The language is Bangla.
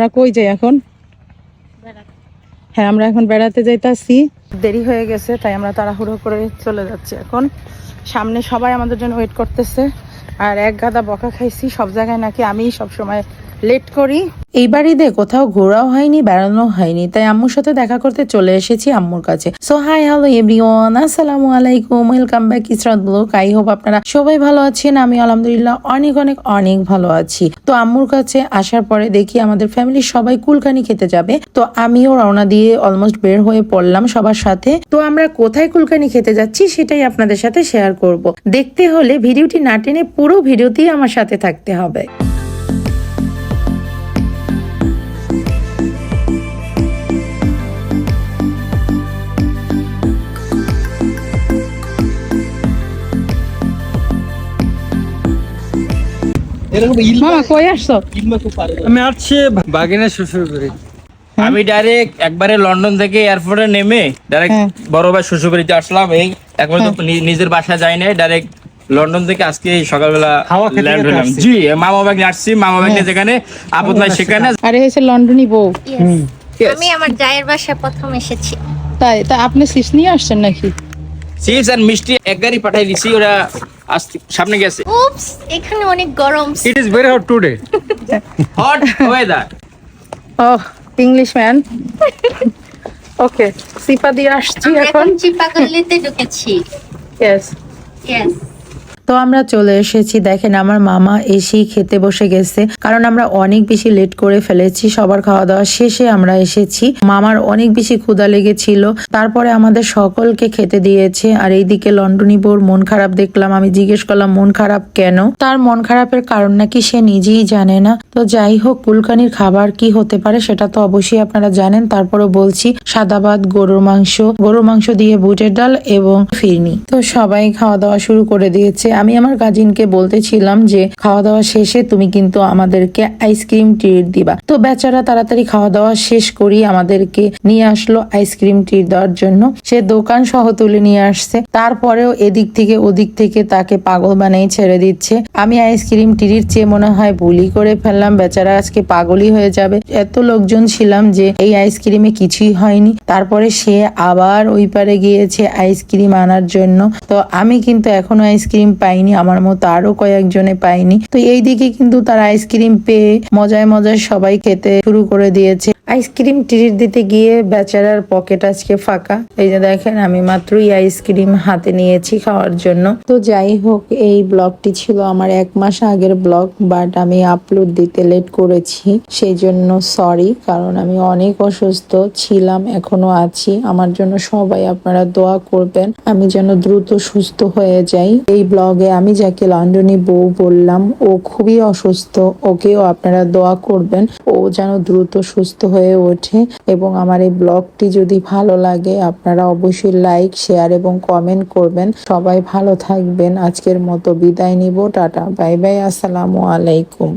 আমরা কই যাই এখন? হ্যাঁ আমরা এখন বেড়াতে যাইতাছি। দেরি হয়ে গেছে, তাই আমরা তাড়াহুড়ো করে চলে যাচ্ছি এখন। সামনে সবাই আমাদের জন্য ওয়েট করতেছে, আর এক গাদা বকা খাইছি, সব জায়গায় নাকি আমি সব সময় লেট করি। এইবার ঈদে কোথাও ঘোরাও হয়নি বেড়ানো হয়নি, তাই আম্মুর সাথে দেখা করতে চলে এসেছি আম্মুর কাছে। সো হাই হ্যালো এভরিওয়ান আসসালামু আলাইকুম welcome back Israt blog I hope আপনারা সবাই ভালো আছেন, আমি আলহামদুলিল্লাহ অনেক অনেক অনেক ভালো আছি। তো আম্মুর কাছে আসার পরে দেখি আমাদের ফ্যামিলির সবাই কুলকানি খেতে যাবে, তো আমিও রওনা দিয়ে অলমোস্ট বের হয়ে পড়লাম, সবার সাথে। তো আমরা কোথায় কুলকানি খেতে যাচ্ছি সেটাই আপনাদের সাথে শেয়ার করব। দেখতে হলে ভিডিওটি না টেনে পুরো ভিডিওতেই আমার সাথে থাকতে হবে। মামা কই আসছো? আমি আসছি বাগিনা শ্বশুর বাড়ি আমি ডাইরেক্ট একবারে লন্ডন থেকে এয়ারপোর্টে নেমে ডাইরেক্ট। বড় ভাই শ্বশুরবাড়িতে আসলাম। এই একবার তো নিজের বাসা যাই নাই ডাইরেক্ট লন্ডন থেকে আজকে সকালবেলা ল্যান্ড হলাম। আসছি। জি মামা বাগ আসছি মামা বাগ যেখানে আপদ নাই সেখানে। আরে হয়েছে লন্ডনী বউ। আমি আমার জায়ের বাসায় প্রথম এসেছি। তাই তা আপনি সিস নিয়ে আসছেন নাকি? চিপস আর মিষ্টি এক গাড়ি পাঠাই দিছি ওরা সামনে গেছে। উপস এখানে অনেক গরম। It is very hot today hot weather O English man okay সিপা দিয়ে আসছি এখন চিপাগল্লিতে ঢুকেছি। ইয়েস ইয়েস তো আমরা চলে এসেছি। দেখেন আমার মামা এসেই খেতে বসে গেছে। কারণ আমরা অনেক বেশি লেট করে ফেলেছি, সবার খাওয়া দাওয়া শেষে আমরা এসেছি। মামার অনেক বেশি ক্ষুদা লেগেছিল, তারপরে আমাদের সকলকে খেতে দিয়েছে। আর এইদিকে লন্ডনী বোর মন খারাপ দেখলাম, আমি জিজ্ঞেস করলাম, মন খারাপ কেন? তার মন খারাপের কারণ নাকি সে নিজেই জানে না। তো যাই হোক, কুলকানির খাবার কি হতে পারে সেটা তো অবশ্যই আপনারা জানেন। তারপরে বলছি, সাদা ভাত, গরুর মাংস গরুর মাংস দিয়ে বুটের ডাল এবং ফিরনি। তো সবাই খাওয়া দাওয়া শুরু করে দিয়েছে। আমি আমার কাজিনকে বলতেছিলাম যে খাওয়া দাওয়া শেষে তুমি কিন্তু আমাদেরকে আইসক্রিম ট্রিট দিবা। তো বেচারা তাড়াতাড়ি খাওয়া দাওয়া শেষ করি আমাদেরকে নিয়ে আসলো আইসক্রিম ট্রিট দেওয়ার জন্য। সে দোকান সহ তুলে নিয়ে আসছে। তারপরেও এদিক থেকে ওদিক থেকে তাকে পাগল বানিয়ে ছেড়ে দিচ্ছে। আমি আইসক্রিম টিরির চেয়ে মনে হয় ভুলই করে ফেললাম। বেচারা আজকে পাগলই হয়ে যাবে। এত লোকজন ছিলাম যে, এই আইসক্রিমে কিছুই হয়নি। তারপরে সে আবার ওই পারে গিয়েছে আইসক্রিম আনার জন্য। তো আমি কিন্তু এখনও আইসক্রিম পাইনি, আমার মতো আরও কয়েকজনে পাইনি। তো এই দিকে কিন্তু তার আইসক্রিম পেয়ে মজায় মজায় সবাই খেতে শুরু করে দিয়েছে। আইসক্রিম ট্রিট দিতে গিয়ে বেচারার পকেট আজকে ফাঁকা। এই যে দেখেন, আমি মাত্রই আইসক্রিম হাতে নিয়েছি খাওয়ার জন্য। তো যাই হোক, এই ব্লগটি ছিল আমার এক মাস আগের ব্লগ বাট আমি আপলোড দিতে লেট করেছি। সেই জন্য সরি কারণ আমি অনেক অসুস্থ ছিলাম, এখনও আছি। আমার জন্য সবাই আপনারা দোয়া করবেন, আমি যেন দ্রুত সুস্থ হয়ে যাই। এই ব্লগে আমি যাকে লন্ডনে বউ বললাম, ও খুবই অসুস্থ, ওকেও আপনারা দোয়া করবেন। ও যেন দ্রুত সুস্থ হয়ে ওঠে এবং আমার এই ব্লগটি যদি ভালো লাগে, আপনারা অবশ্যই লাইক শেয়ার এবং কমেন্ট করবেন। সবাই ভালো থাকবেন। আজকের মতো বিদায় নিব। Ta ta. Bye bye. আসসালামু আলাইকুম।